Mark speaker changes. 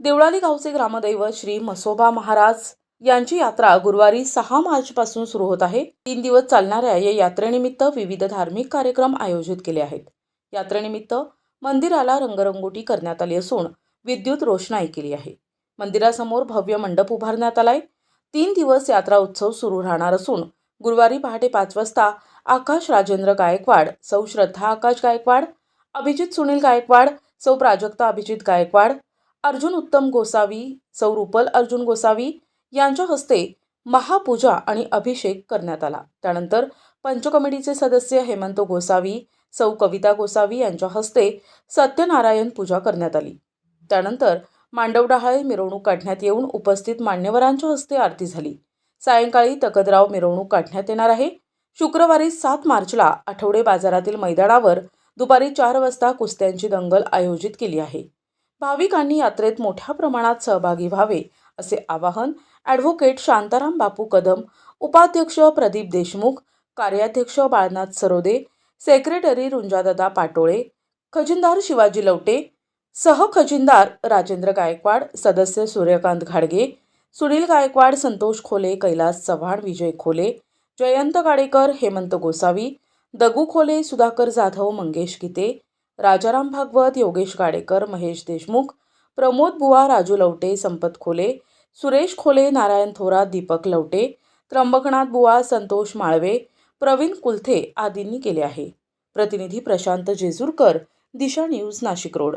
Speaker 1: देवळाली गावचे ग्रामदैवत श्री मसोबा महाराज यांची यात्रा गुरुवारी सहा मार्चपासून सुरू होत आहे. तीन दिवस चालणाऱ्या या यात्रेनिमित्त विविध धार्मिक कार्यक्रम आयोजित केले आहेत. यात्रेनिमित्त मंदिराला रंगरंगोटी करण्यात आली असून विद्युत रोषणाई केली आहे. मंदिरासमोर भव्य मंडप उभारण्यात आलाय. तीन दिवस यात्रा उत्सव सुरू राहणार असून गुरुवारी पहाटे पाच वाजता आकाश राजेंद्र गायकवाड सौ श्रद्धा आकाश गायकवाड अभिजित सुनील गायकवाड सौ प्राजक्ता अभिजित गायकवाड अर्जुन उत्तम गोसावी सौ रुपल अर्जुन गोसावी यांच्या हस्ते महापूजा आणि अभिषेक करण्यात आला. त्यानंतर पंचकमिटीचे सदस्य हेमंत गोसावी सौ कविता गोसावी यांच्या हस्ते सत्यनारायण पूजा करण्यात आली. त्यानंतर मांडवडहाळे मिरवणूक काढण्यात येऊन उपस्थित मान्यवरांच्या हस्ते आरती झाली. सायंकाळी तकदराव मिरवणूक काढण्यात येणार आहे. शुक्रवारी सात मार्चला आठवडे बाजारातील मैदानावर दुपारी चार वाजता कुस्त्यांची दंगल आयोजित केली आहे. भाविकांनी यात्रेत मोठ्या प्रमाणात सहभागी व्हावे असे आवाहन ॲडव्होकेट शांताराम बापू कदम उपाध्यक्ष प्रदीप देशमुख कार्याध्यक्ष बाळनाथ सरोदे सेक्रेटरी रुंजादादा पाटोळे खजिनदार शिवाजी लवटे सहखजिनदार राजेंद्र गायकवाड सदस्य सूर्यकांत घाडगे सुनील गायकवाड संतोष खोले कैलास चव्हाण विजय खोले जयंत गाडेकर हेमंत गोसावी दगू खोले सुधाकर जाधव मंगेश गीते राजाराम भागवत योगेश गाडेकर महेश देशमुख प्रमोद बुवा राजू लवटे संपत खोले सुरेश खोले नारायण थोरात दीपक लवटे त्र्यंबकनाथ बुवा संतोष माळवे प्रवीण कुलथे आदींनी केले आहे. प्रतिनिधी प्रशांत जेजूरकर दिशा न्यूज नाशिक रोड.